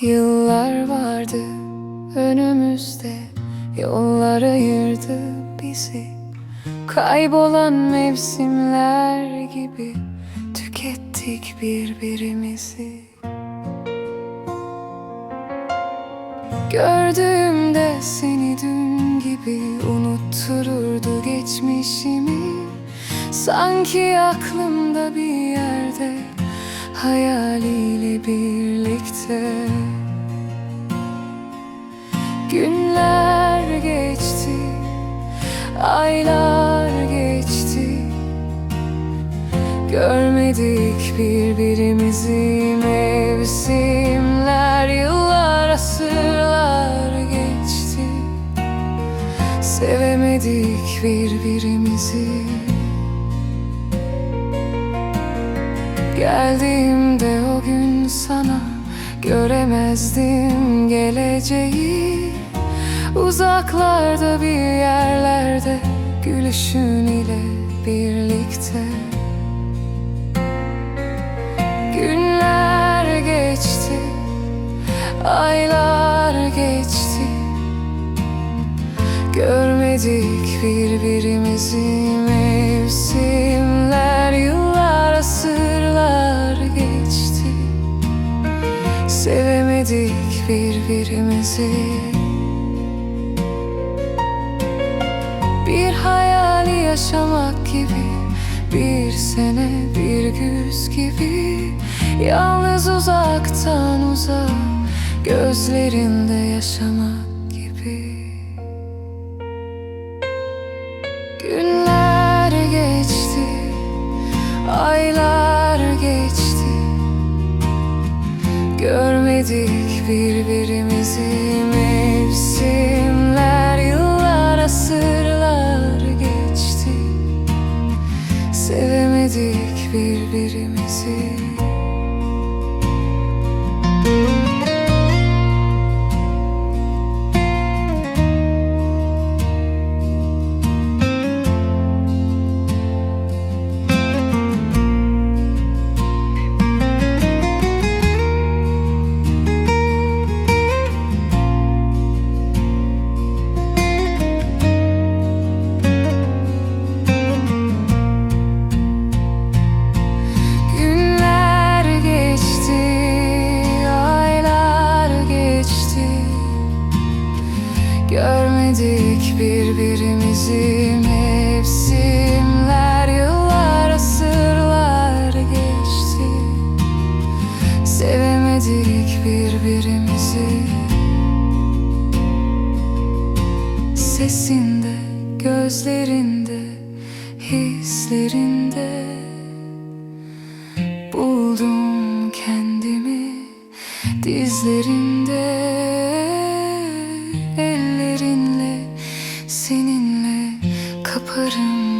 Yıllar vardı önümüzde Yollar ayırdı bizi. Kaybolan mevsimler gibi Tükettik birbirimizi. Gördüğümde seni dün gibi Unuttururdu geçmişimi. Sanki aklımda bir yerde Hayaliyle birlikte Aylar geçti. Görmedik birbirimizi Mevsimler, yıllar, asırlar geçti. Sevemedik birbirimizi. Geldiğimde o gün sana Göremezdim geleceği Uzaklarda bir yerlerde Gülüşün ile birlikte. Günler geçti Aylar geçti. Görmedik birbirimizi Mevsimler, yıllar, asırlar geçti. Sevemedik birbirimizi hayali yaşamak gibi Bir sene bir güz gibi. Yalnız uzaktan uzağa Gözlerinde yaşamak gibi. Günler geçti Aylar geçti. Görmedik birbirimizi Mevsimler, Görmedik birbirimizi Mevsimler, yıllar, asırlar geçti. Sevemedik birbirimizi. Sesinde, gözlerinde, hislerinde Buldum kendimi dizlerin baharım.